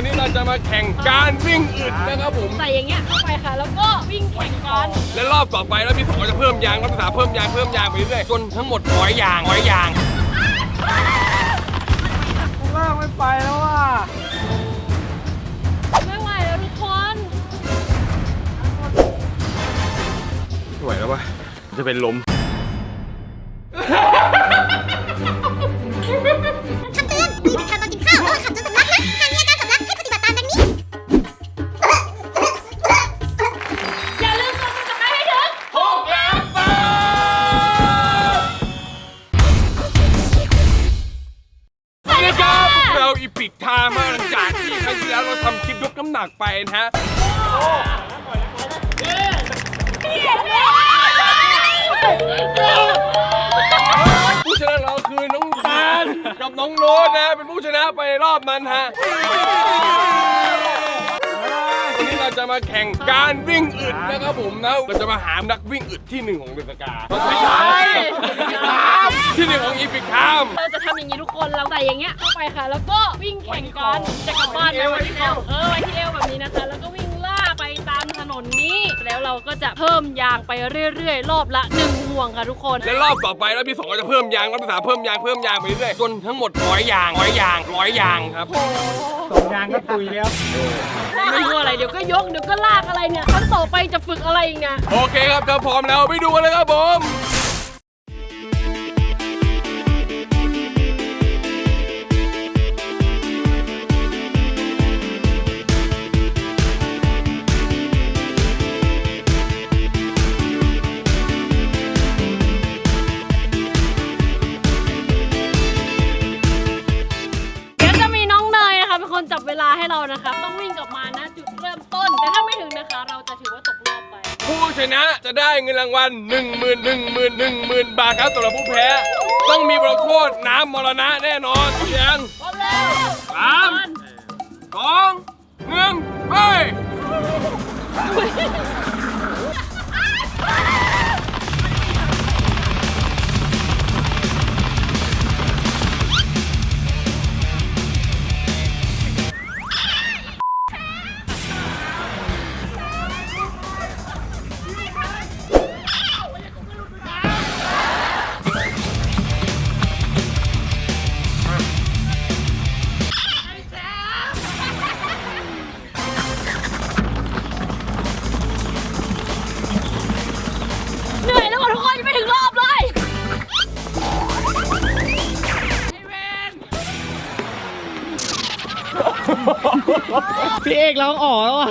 วันนี้เราจะมาแข่งการวิ่งอึดนะครับผม ใส่อย่างเงี้ยเข้าไปค่ะ แล้วก็วิ่งแข่งกัน และรอบต่อไปแล้วพี่สองจะเพิ่มยางรอบที่สามเพิ่มยางเพิ่มยางไปเรื่อยๆจนทั้งหมดร้อยยางร้อยยางล่างไม่ไปแล้วว่ะไม่ไหวแล้วทุกคนไม่ไหวแล้ววะจะเป็นลม น้ำหนักไปนะฮะผู้ชนะเราคือน้องตาลกับน้องโรสนะ เป็นผู้ชนะไปรอบนั้นฮะวันนี้เราจะมาแข่งการวิ่งอึดนะครับผมนะเราจะมาหานักวิ่งอึดที่หนึ่งของเดอะสกาไม่ใช่ที่หนึ่งของอีพิกทามเราจะทำอย่างนี้ทุกคนเราใส่อย่างเงี้ยเข้าไปค่ะ แล้วก็วิ่งแข่งกันจะกลับบ้านไหมวันที่เอวเออไว้ที่เอวแบบ นี้นะคะ แล้วก็วิ่งล่าไปตามถนนนี้ แล้วเราก็จะเพิ่มยางไปเรื่อยๆ รอบละหนึ่งห่วงค่ะทุกคนและรอบต่อไปแล้วพี่สองก็จะเพิ่มยางรอบที่สามเพิ่มยางเพิ่มยางไปเรื่อยๆจนทั้งหมดร้อยยางร้อยยางร้อยยางครับสองยางก็ตุยแล้วไม่รู้อะไรเดี๋ยวก็ยกเดี๋ยวก็ลากอะไรเนี่ยครั้งต่อไปจะฝึกอะไรอีกเนี่ยโอเคครับถ้าพร้อมแล้วไปดูกันเลยครับผม รางวัล1 0 0 0 0 1 0 0 0 0 1 0,000 บาทครับสำหรับผู้แพ้ ต้องมีบทลงโทษน้ำมรณะแน่นอนเสียงพร้อมแล้วสามสองหนึ่ง ร้องอ๋อแล้วอะ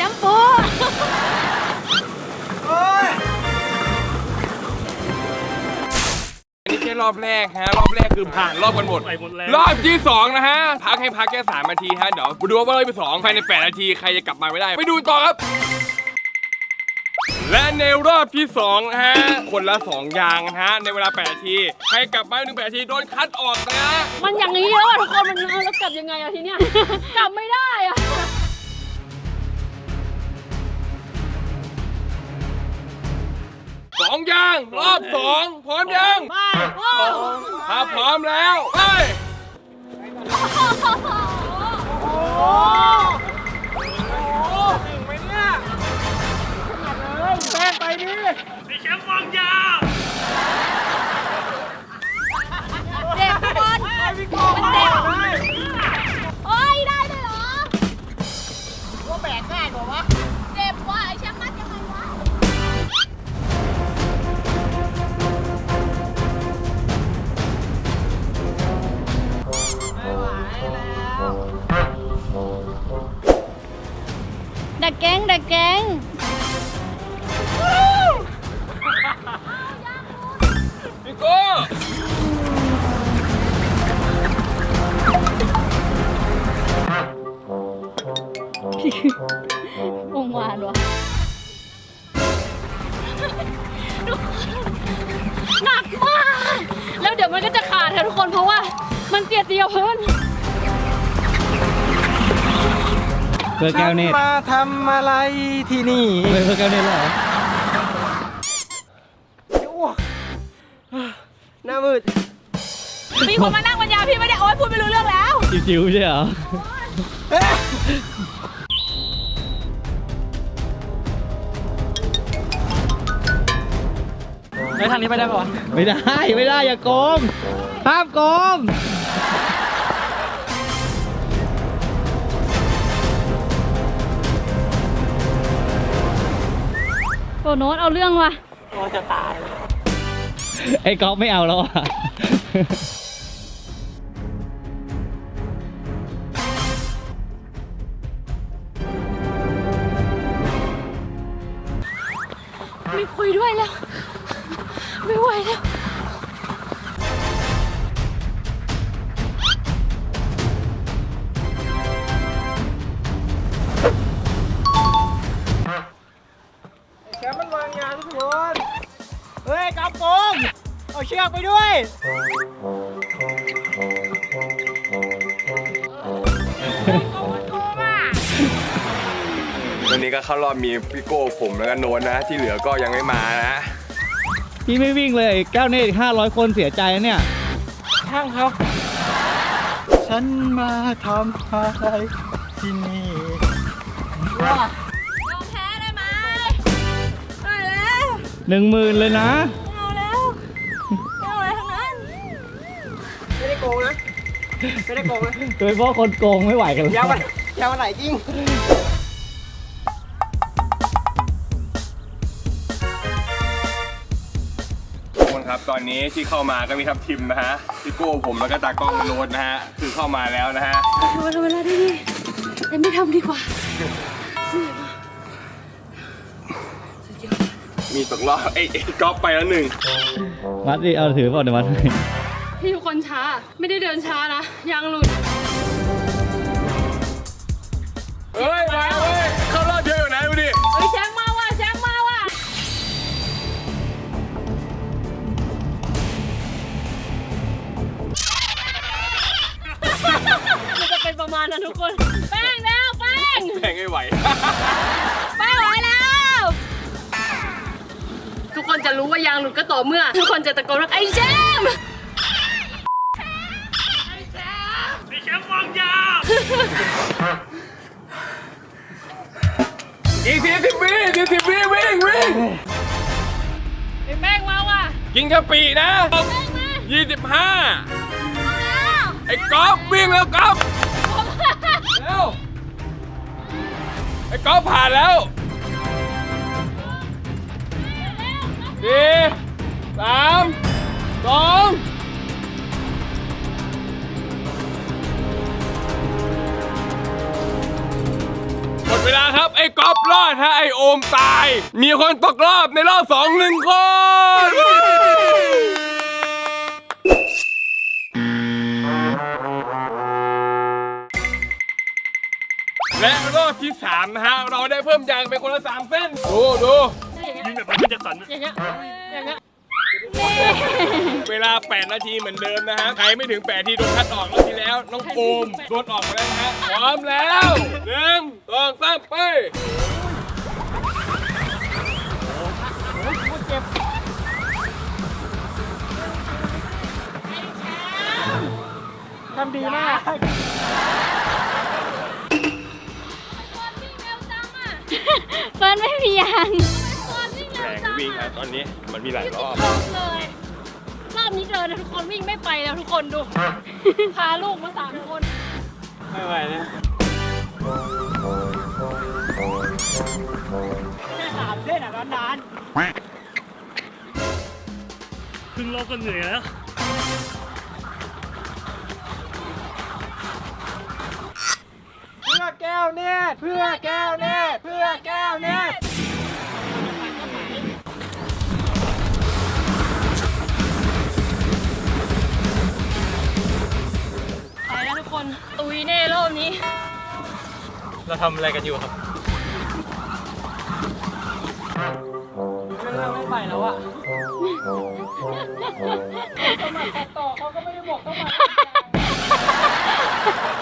ย้ำปูอันนี้แค่รอบแรกฮะ รอบแรกคือผ่านรอบกันหมดรอบที่สองนะฮะ พักให้พักแค่สามนาทีฮะ เดี๋ยวมาดูว่ารอบที่สองภายในแปดนาทีใครจะกลับมาไม่ได้ ไปดูต่อครับ และในรอบที่สองนะฮะ คนละสองอย่างนะฮะ ในเวลา8นาที ใครกลับมาหนึ่งแปดนาทีโดนคัดออกนะฮะ มันอย่างนี้แล้วอะทุกคนมันเอาแล้วกลับยังไงอะทีเนี้ย กลับไม่ได้อะ สองอย่างรอบสองพร้อมยังไปโอ้ถ้าพร้อมแล้วไปโหเจ็บทุกคนมันเจ็บโอ้ยได้ด้วยเหรอว่าแบกง่ายกว่าวะ ดักแก๊งดักแก๊งพี่โก้วงวานวะหนักมาก แล้วเดี๋ยวมันก็จะขาดค่ะทุกคนเพราะว่ามันเสียดสีกับพื้น เพื่อแก้วเนตรมาทำอะไรที่นี่เพื่อแก้วเนตรเหรอหน้ามืดมีคนมานั่งบรรยายพี่ไม่ได้โอ๊ยพูดไม่รู้เรื่องแล้ว จิ๋วๆใช่เหรอไอ้ทางนี้ไปได้ปะวะไม่ได้ ไม่ได้อย่าโกงห้ามโกง โอ้โน้ตเอาเรื่องว่ะไอ้ก๊อฟไม่เอาแล้วอะ ไม่คุยด้วยแล้ว ไม่ไหวแล้ว เข้ารอบมีพี่โก้ผมแล้วก็โน้นนะ ที่เหลือก็ยังไม่มานะ พี่ไม่วิ่งเลยแก้วเนตรห้าร้อยคนเสียใจนะเนี่ยช่างเขาฉันมาทำอะไรที่นี่ยอมแพ้ได้ไหมไม่แล้วหนึ่งหมื่นเลยนะ ไม่เอาแล้วไม่เอาอะไรทั้งนั้น ไม่ได้โกงนะ ไม่ได้โกงนะ โดยเฉพาะคนโกงไม่ไหวกันแล้ว ยาวมันยาวไหลจริง อนนี้ที่เข้ามาก็มีทัพทิมนะฮะพี่โก้ผมแล้วก็ตากล้องโน้ตนะฮะคือเข้ามาแล้วนะฮะทำเวลาเวลาได้ดีแต่ไม่ทำดีกว่ามีตกรอบเอ้ยเอ้ยก๊อฟไปแล้วหนึ่งมัดดิเอาถือเปล่าเดี๋ยวมัดให้พี่ทุกคนช้าไม่ได้เดินช้านะยางหลุดเฮ้ยมาเฮ้ยเข้า ป็นประมาณนั้นทุกคน แป้งแล้วแป้งแข่งไม่ไหว แป้งไหวแล้ว ทุกคนจะรู้ว่ายางหลุดก็ต่อเมื่อ ทุกคนจะตะโกนว่าไอ้แชมป์อีกทีสิบวิอีกสิบวิวิ่งวิ่งไอ้แป้งมาว่ะกินกะปินะแป้งมายี่สิบห้าเอาแล้วไอ้ก๊อฟวิ่งแล้วก๊อฟ อ้ก๊อฟผ่านแล้วสี่สามสองหมดเวลาครับ ไอ้ก๊อฟรอดฮะไอ้โอมตาย มีคนตกรอบในรอบสองหนึ่งคน อบที่3นะฮะ เราได้เพิ่มยางไปคนละ3เส้น ดูดูยิงแบบมันจะสันอย่างเงี้ยอย่างเงี้ยนี่เวลา 8 นาทีเหมือนเดิมนะฮะ ใครไม่ถึง 8 ทีโดนคัดออกรอบที่แล้ว น้องโอมโดนออกไปแล้วนะฮะ พร้อมแล้วหนึ่งสองสามไปทำดีมาก เฟิร์นไม่มียางตอนวิ่งแรเร็วงจังวิ่งอะนะตอนนี้มันมีหลายรอบรอบเลยรอบนี้เดินนะทุกคนวิ่งไม่ไปแล้วทุกคนดู พาลูกมาสามคน ไม่ไหวเลยแค่สามเส้นอะนานครึ่งโลกก็เหนื่อยแล้วๆเพื่อแก้วเนตรเพื่อแก้วเนตร เพื่อแก้วเนตรไปแล้วทุกคน ตุยแน่รอบนี้ เราทำอะไรกันอยู่ครับเริ่มไม่ไปแล้วอะ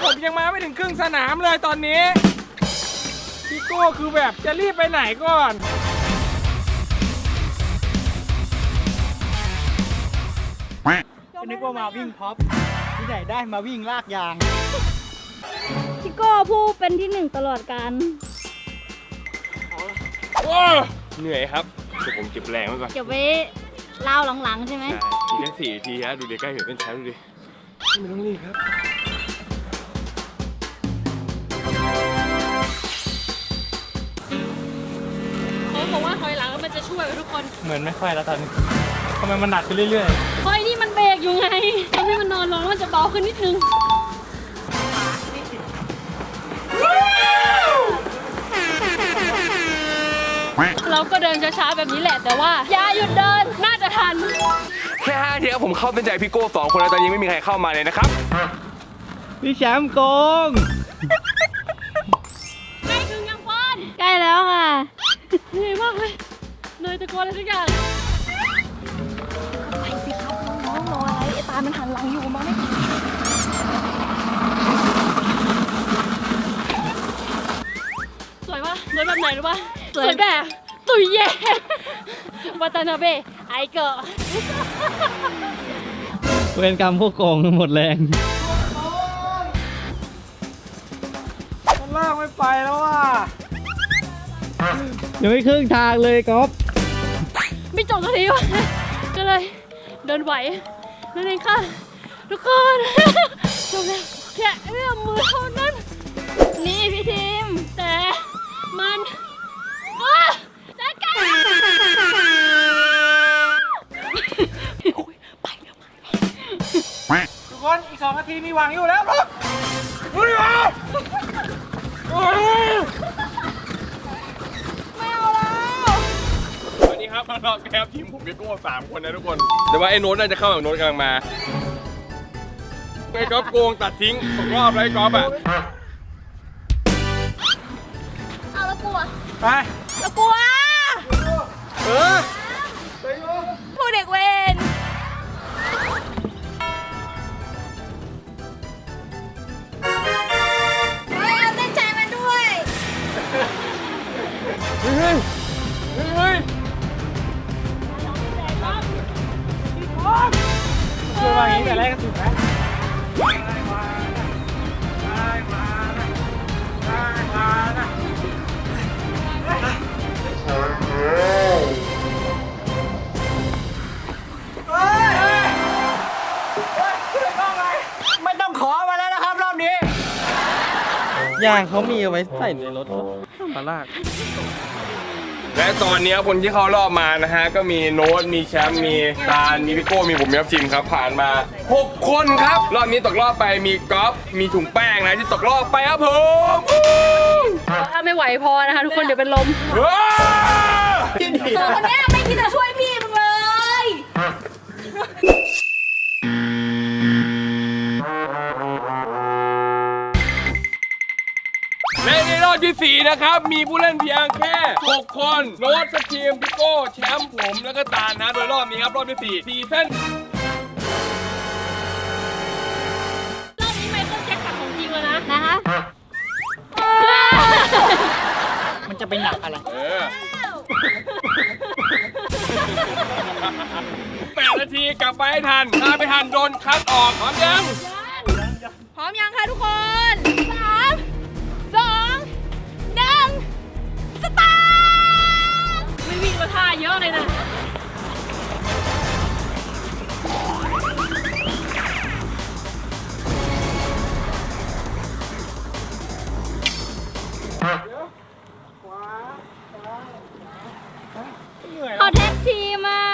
ผมยังมาไม่ถึงครึ่งสนามเลยตอนนี้ พี่โก้คือแบบจะรีบไปไหนก่อน ก็นึกว่ามาวิ่งพ็อปที่ไหนได้มาวิ่งลากยางพี่โก้ผู้เป็นที่หนึ่งตลอดการโอ้เหนื่อยครับเดี๋ยวผมเก็บแรงไว้ก่อนเก็บไว้เล่าหลังๆใช่ไหม ใช่อีกแค่สี่นาทีฮะดูเด็กใกล้เห็นเป็นแชมป์ดูดิไม่ต้องรีบครับ ช่วยทุกคนเหมือนไม่ค่อยแล้วตอนนี้ทำไมมันหนักขึ้นเรื่อยเฮ้ยนี่มันเบรกอยู่ไงทำให้มันนอนลงแล้วมันจะเบาขึ้นนิดนึงเราก็เดินช้าๆแบบนี้แหละ แต่ว่าอย่าหยุดเดินน่าจะทันแค่ห้าทีครับผมเข้าเส้นใจพี่โก้สองคนแล้วตอนนี้ไม่มีใครเข้ามาเลยนะครับพี่แชมป์โกงใกล้ถึงยังป้อนใกล้แล้วค่ะเหนื่อยมากเลย เหนื่อยตะโกนอะไรทุกอย่างไปสิครับน้องๆรออะไรไอ้ตามันหันหลังอยู่มาไม่ทันสวยปะสวยแบบไหนรู้ปะสวยแบบตุยเย่วัตานาเบะไอเกอร์เวรกรรมพวกโกงหมดแรงมันลากไม่ไปแล้วอะยังไม่ครึ่งทางเลยก๊อฟ ไม่จบสักทีวะก็เลยเดินไหวนั่นเองค่ะ ทุกคนจบแล้วแค่เอื้อมมือเท่านั้น นี่พี่ทีม แต่มันอ้าจัดการทุกคนอีกสองนาทีมีหวังอยู่แล้วลูกดูดิวะ ครับรอบแคปทีมผมพี่โก้สามคนนะทุกคนแต่ว่าไอ้โน้ตน่าจะเข้าแบบโน้ตกำลังมาไอ้ก๊อฟโกงตัดทิ้งตกรอบแล้วไอ้ก๊อฟอะ วาอย่างนี้แต่แรกก็ถูกแล้วได้มานะได้มานะได้มานะเฮ้ยเฮ้ยเฮ้ยขึ้นกล้องเลยไม่ต้องขอมาแล้วนะครับรอบนี้ ยางเขามีเอาไว้ใส่ในรถมาลาก และตอนนี้คนที่เข้ารอบมานะฮะ ก็มีโน้ตมีแชมป์มีตาลมีพี่โก้มีผมมีครับจิมครับผ่านมา 6 คนครับ รอบนี้ตกรอบไปมีก๊อฟมีถุงแป้งนะที่ตกรอบไปครับผมอู้ถ้าไม่ไหวพอนะคะ ทุกคนเดี๋ยวเป็นลมว้าวสองคนเนี้ยไม่คิดจะช่วยพี่มึงเลย อบที่ 4 นะครับ มีผู้เล่นเพียงแค่ 6 คนโน้ตกับทีมพี่โก้แชมป์ผมแล้วก็ตาลนะ โดยรอบนี้ครับ รอบที่4ซีซั่นรอบนี้ไมเคิลแจ็คสันของจริงแล้วนะนะคะ มันจะไปหนักอะไร เออแปดนาทีกลับไปให้ทันถ้าไม่ทันโดนคัดออกพร้อมยัง พร้อมยังคะทุกคนาท่าเยอะเลยนะขอแท็กทีมา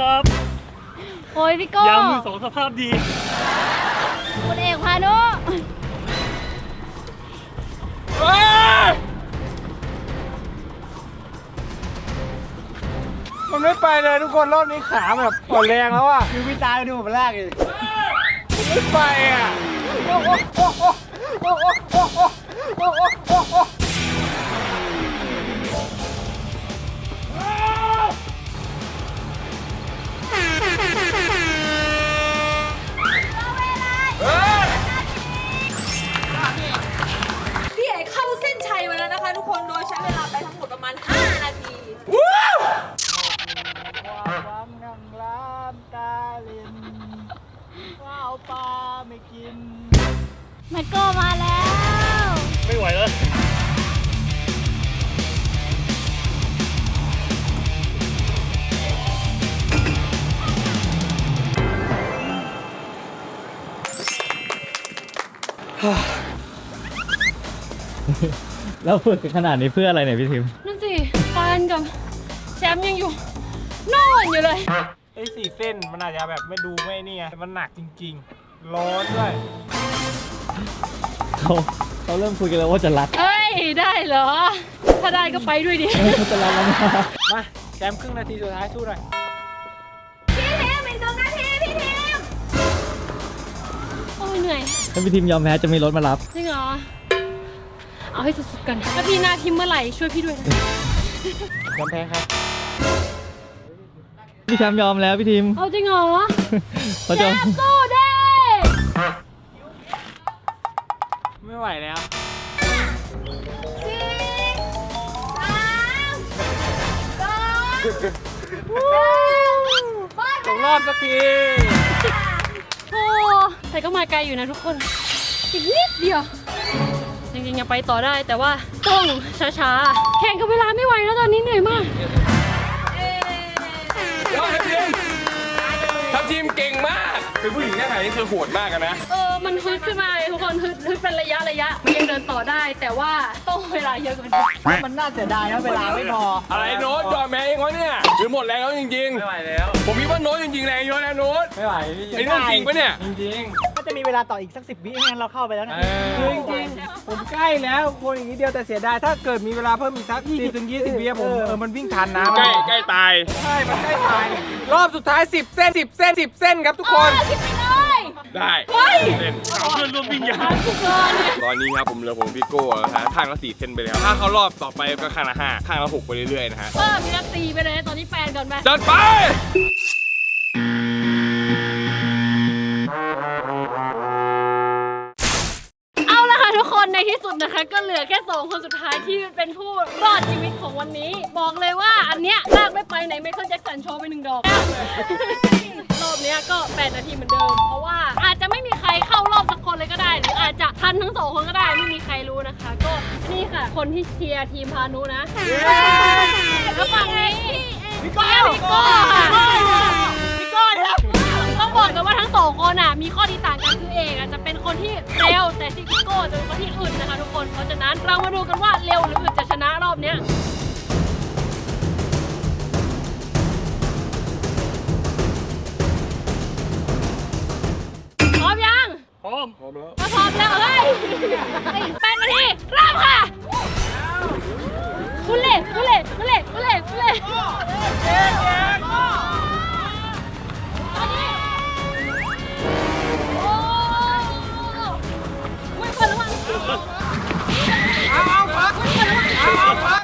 นต์ไหมครับโอ้ยพี่โก้ยางมือสองสภาพดี คุณเอกพานุเอ้ยมันไม่ไปเลยทุกคนรอบนี้ขาแบบอ่อนแรงแล้วอะคือพี่ตายดูผมแรกเลยไม่ไปอะพี่ ทุกคนโดยใช้เวลาไปทั้งหมดประมาณ 5 นาทีความนั่งร้ามกาลินข้าวปลาไม่กินไมโก้มาแล้ว ไม่ไหวแล้ว แล้วฝึกขนาดนี้เพื่ออะไรเนี่ยพี่ทิมนั่นสิปานกับแชมป์ยังอยู่โน่นอยู่เลย ไอ้สี่เส้นมันอาจจะแบบไม่ดูไม่นี่ไงแต่มันหนักจริง ๆ ร้อนด้วย เขาเขาเริ่มคุยกันแล้วว่าจะรัดเอ้ย ได้เหรอ ถ้าได้ก็ไปด้วยดิเออเขาจะรัดแล้วนะมาแชมป์ครึ่งนาทีสุดท้ายสู้หน่อย พี่เทมอีกหนึ่งนาทีพี่เทมโอ้ยเหนื่อยถ้าพี่ทิมยอมแพ้จะมีรถมารับ จริงเหรอ เอาให้สุดๆกันถ้าพี่หนาทีมเมื่อไหร่ช่วยพี่ด้วยนะยอมแพ้ครับ พี่แชมป์ยอมแล้วพี่ทิมเอาจริงเหรอเขาแชจะมป์สู้ได้ไม่ไหวแล้ว ตกรอบสักที โอ้แต่ก็มาไกลอยู่นะทุกคนอีกนิดเดียวจ ริงๆยังไปต่อได้ แต่ว่าต้องช้าๆ แข่งกับเวลาไม่ไหวแล้วตอนนี้เหนื่อยมากยอดทัพทีมทัพทีมเก่งมาก เป็นผู้หญิงแค่ไหนนี่คือโหดมากอะนะ เออ มันฮึดขึ้นมาเลยทุกคนฮึดฮึดเป็นระยะระยะ มันยังเดินต่อได้ แต่ว่าต้องเวลาเยอะกว่านี้มันน่าเสียดายนะเวลาไม่พอ อะไรโน้ตยอมแพ้เองวะเนี่ยหรือหมดแรงแล้วจริงไม่ไหวแล้วๆผมคิดว่าโน้ตจริงๆแรงเยอะนะโน้ต ไม่ไหวพี่ไอ้เรื่องจริงปะเนี่ย จริงๆ ก็จะมีเวลาต่ออีกสักสิบวิไม่งั้นเราเข้าไปแล้วนะจริงจริงๆผมใกล้แล้วคนอย่างนี้เดียวแต่เสียดายถ้าเกิดมีเวลาเพิ่มอีกสัก10ถึง20วิอะผมเออมันวิ่งทันนะใกล้ใกล้ตาย ใช่มันใกล้ตายรอบสุดท้าย 10 เส้น 10 เส้น 10 เส้นครับทุกคนได้เส้นเพื่อนร่วมวิ่งยาตอนนี้ครับผมเหลือผมพี่โก้นะฮะข้างละสี่เส้นไปแล้ว ถ้าเขารอบต่อไปก็ข้างละห้าข้างละหกไปเรื่อยๆนะฮะ เพิ่มมีนักตีไปเลย ตอนนี้แฟนก่อนไปจัดไป ทุกคนในที่สุดนะคะก็เหลือแค่สองคนสุดท้ายที่เป็นผู้รอดชีวิตของวันนี้ บอกเลยว่าอันเนี้ยลากไม่ไปไหนไมเคิลแจ็คสันโชว์ไปหนึ่งดอกรอบเนี้ยก็ 8 นาทีเหมือนเดิม เพราะว่าอาจจะไม่มีใครเข้ารอบสักคนเลยก็ได้ หรืออาจจะทันทั้งสองคนก็ได้ไม่มีใครรู้นะคะ ก็นี่ค่ะ คนที่เชียร์ทีมพานุนะแล้วฝั่งนี้พี่ก้พี่ก้ค่ะ เร็วแต่ซิกิโก้จะเป็นคนที่อึดนะคะทุกคน เพราะฉะนั้นเรามาดูกันว่าเร็วหรืออึดจะชนะรอบเนี้ยพร้อมยัง พร้อมถ้าพร้อมแล้วเฮ้ยแปดนาทีเริ่มค่ะคุณเล่คุณเล่คุณเล่คุณเล่คุณเล่ เอาเอาพัก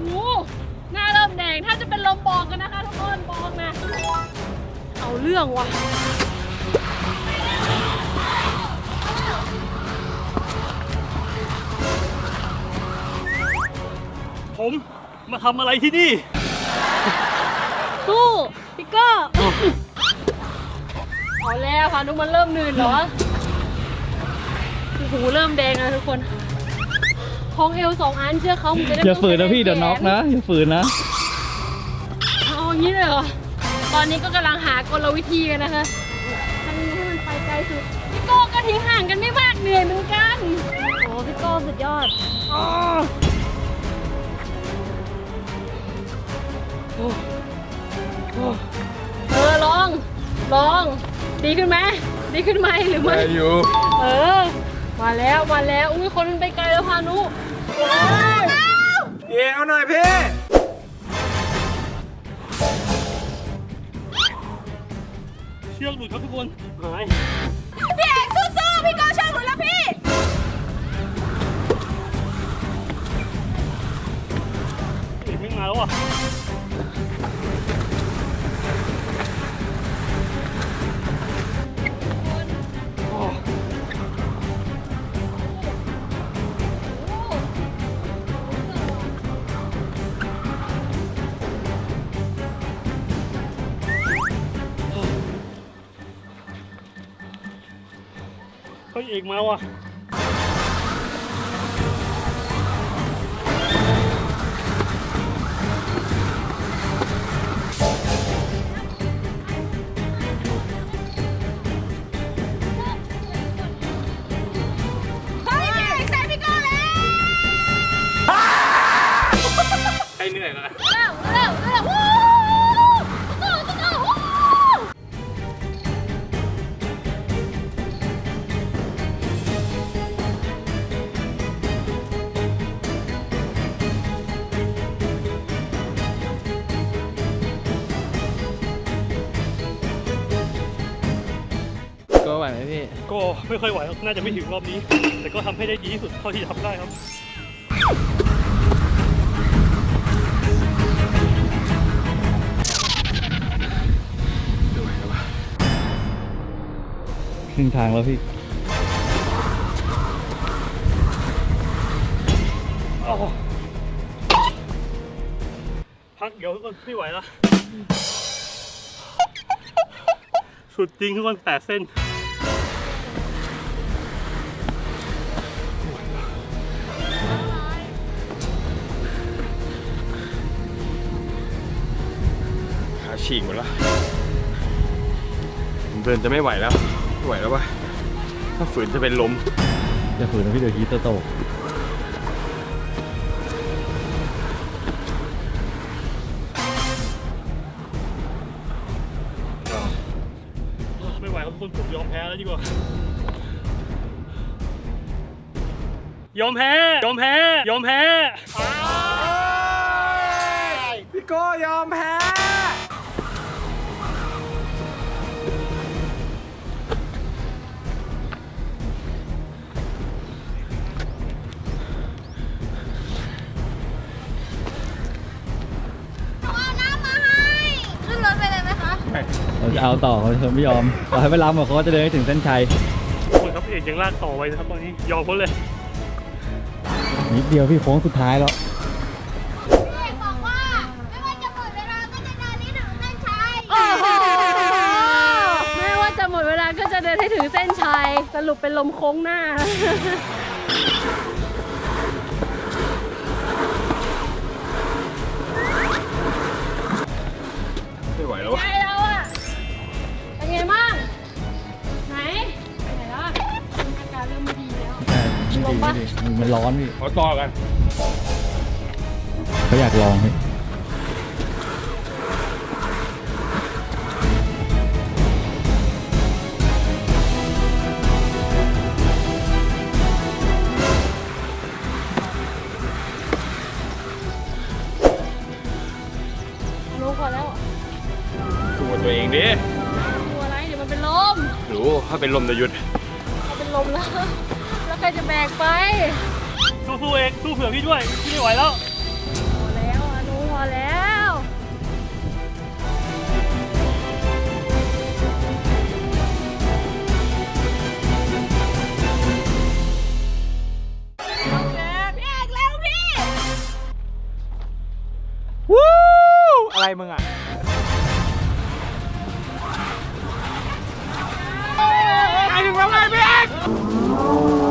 โอ้หน้าเริ่มแดงถ้าจะเป็นลมบอกกันนะคะทุกคนบอกนะ เอาเรื่องว่ะ ผมมาทำอะไรที่นี่ สู้พี่โก้ เอาแล้วค่ะนุกมันเริ่มหนื่นเหรอโอ้โหเริ่มแดงแล้วทุกคนคล้องเอวสองอันเชื่อเขามึงจะได้อย่าฝืนนะพี่เดี๋ยวน็อกนะอย่าฝืนนะเอาอย่างนี้เลยเหรอตอนนี้ก็กำลังหากลวิธีกันนะคะทำยังไงให้มันไปไกลสุดพี่โก้ก็ทิ้งห่างกันไม่มากเหนื่อยเหมือนกันโอ้พี่โก้สุดยอดเออ ลอง ลอง ดีขึ้นไหมดีขึ้นไหมหรือไม่ ได้อยู่เออ มาแล้วมาแล้วอุ้ยคนมันไปไกลแล้วพานุเย่เอาหน่อยพี่เชือกหลุดครับทุกคน หาย พี่เอกสู้ๆพี่โก้ช่วยหนูแล้วพี่ เอกไม่มาแล้วอะ อีกเอกมาว่ะ น่าจะไม่ถึงรอบนี้ แต่ก็ทำให้ได้ดีที่สุดเท่าที่จะทำได้ครับครึ่งทางแล้วพี่อ้าวพักเดี๋ยวทุกคนไม่ไหวแล้วสุดจริงทุกคนแปดเส้น ฉีกหมดแล้วผมเดินจะไม่ไหวแล้วไม่ไหวแล้ววะถ้าฝืนจะเป็นลมอย่าฝืนนะพี่เดี๋ยวฮีตจะตกไม่ไหวครับทุกคนผมยอมแพ้แล้วดีกว่ายอมแพ้ยอมแพ้ยอมแพ้พี่โก้ยอมแพ้ เราจะเอาต่อเขาเขาไม่ยอมต่อให้ไปรับเขาก็จะเดินให้ถึงเส้นชัยทุกคนครับพี่เอกยังลากต่อไว้นะครับตอนนี้ยอมเขาเลย นิดเดียวพี่โค้งสุดท้ายแล้วพี่เอกบอกว่า ไม่ว่าจะหมดเวลาก็จะเดินให้ถึงเส้นชัยโอ้โหแม้ว่าจะหมดเวลาก็จะเดินให้ถึงเส้นชัยสรุปเป็นลมโค้งหน้า ดีไม่ดีมันร้อนพี่ขอต่อกันเขาอยากลองพี่รู้พอแล้วตัวตัวเองดิตัวอะไรเดี๋ยวมันเป็นลม รู้ถ้าเป็นลมจะหยุดถ้าเป็นลมแล้วแล้วใคร จะแบกไปสู้ๆเอกสู้เผื่อพี่ด้วยพี่ไม่ไหวแล้วพอแล้วอนุพอแล้ววู้อะไรมึงอะ ไอ้ถึงแล้วไงพี่เอก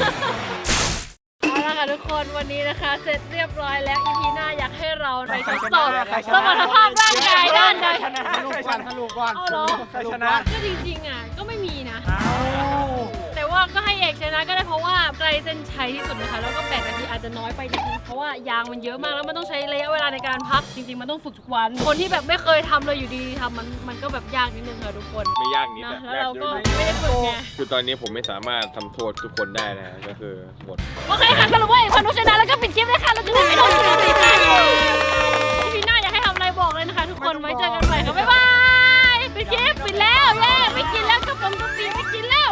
เอาละค่ะทุกคนวันนี้นะคะ เสร็จเรียบร้อยแล้วอีพีหน้าอยากให้เราไปทดสอบสมรรถภาพร่างกายด้านใดชนะสรุปก่อนสรุปก่อนเอาเหรอใครชนะก็จริงๆอะก็ไม่มีนะแต่ ว่าก็ให้เอกชนะก็ได้เพราะว่าไกลเส้นชัยที่สุดนะคะ แล้วก็แปดนาทีอาจจะน้อยไปจริดนึงเพราะว่ายางมันเยอะมากแล้วมันต้องใช้ระยะเวลาในการพักจริงๆมันต้องฝึกทุกวัน คนที่แบบไม่เคยทำเลยอยู่ดีๆทำมันมันก็แบบยากนิดนึงค่ะทุกคนไม่ยากนิดนะแล้วเราก็ไม่ได้ฝึกไงคือตอนนี้ผมไม่สามารถทำโทษทุกคนได้นะ ก็คือหมดโอเคค่ะสรุปว่าเอกพนุชนะแล้วก็ปิดคลิปเลยค่ะเราจะได้ไม่โดนกันอีกค่ะพี่หน้าอยากให้ทำอะไรบอกเลยนะคะทุกคนไว้เจอกันใหม่ค่ะบ๊ายบายปิดคลิปปิดแล้วแย่ไม่กินแล้วก็ะป๋องกระปิไปกินแล้ว